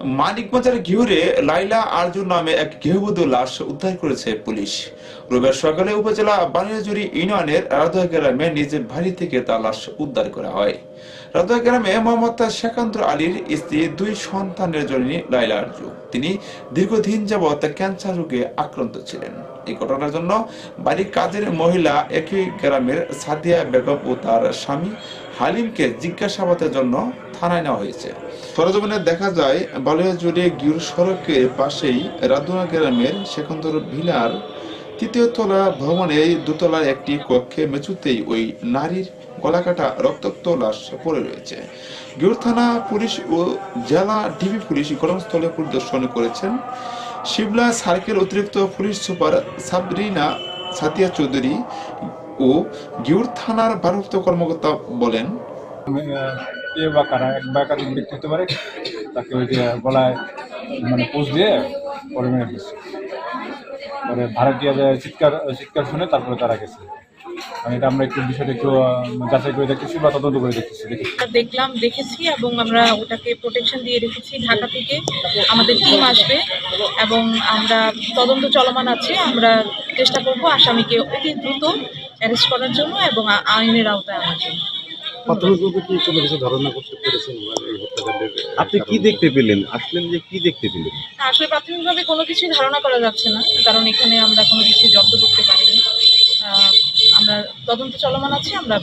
মানিকবাজার ঘিউরে লাইলা আরজুন নামে এক গৃহবধূ লাশ উদ্ধার করেছে পুলিশ। রবিবার সকালে উপজেলা বানিয়াজুরি ইউনিয়নের রাধুয়া গ্রামে নিজের বাড়ি থেকে তার লাশ উদ্ধার করা হয়। রাধুয়া গ্রামে মোহাম্মদ শেখান্তর আলীর স্ত্রী, দুই সন্তানের জননী লাইলা আরজু। তিনি দীর্ঘদিন যাবৎ ক্যান্সার রোগে আক্রান্ত ছিলেন। এই ঘটনার জন্য বাড়ির কাজের মহিলা একই গ্রামের সাদিয়া বেগম ও তার স্বামী হালিমকে জিজ্ঞাসাবাদের জন্য থানায় নেওয়া হয়েছে। সরজমিনে দেখা যায় বালিয়া জুড়ে গিউর সড়কের পাশেই রাধুনা গ্রামের সেকন্দর ভিলার তৃতীয় তলা ভবনে দোতলার একটি কক্ষে মেঝুতেই ওই নারীর গলাকাটা রক্তাক্ত লাশ পড়ে রয়েছে। গিউর থানা পুলিশ ও জেলা ডিবি পুলিশ ঘটনাস্থলে পরিদর্শন করেছেন। শিবলা সার্কেল অতিরিক্ত পুলিশ সুপার সাবরিনা সাতিয়া চৌধুরী ও গিউর থানার ভারপ্রাপ্ত কর্মকর্তা বলেন এ বা কারা এক বা একাধিক ব্যক্তি হতে পারে, তাকে ওই যে গলায় মানে পোষ দিয়ে পরে মেরে দিচ্ছে পরে ভাড়াটিয়া চিৎকার চিৎকার শুনে তারপরে তারা গেছে। এটা আমরা একটু বিষয়টা একটু যাচাই করে দেখতেছি বা তদন্ত করে দেখতেছি দেখি দেখলাম, দেখেছি এবং আমরা ওটাকে প্রোটেকশন দিয়ে রেখেছি ঢাকা থেকে। আমাদের টিম আসবে এবং আমরা তদন্ত চলমান আছে। আমরা চেষ্টা করব আসামিকে অতি দ্রুত অ্যারেস্ট করার জন্য এবং আইনের আওতায় আনার জন্য। প্রাথমিকভাবে কি কোনো কিছু ধারণা করতে পেরেছেন এই হত্যাকাণ্ডের আপনি কি দেখতে পেলেন? আসলেন যে কি দেখতে পেলেন? আসলে প্রাথমিকভাবে কোনো কিছুই ধারণা করা যাচ্ছে না কারণ এখানে আমরা কোনো কিছু জব্দ করতে পারিনি। আহ, আমরা তদন্ত চলমান আছে আমরা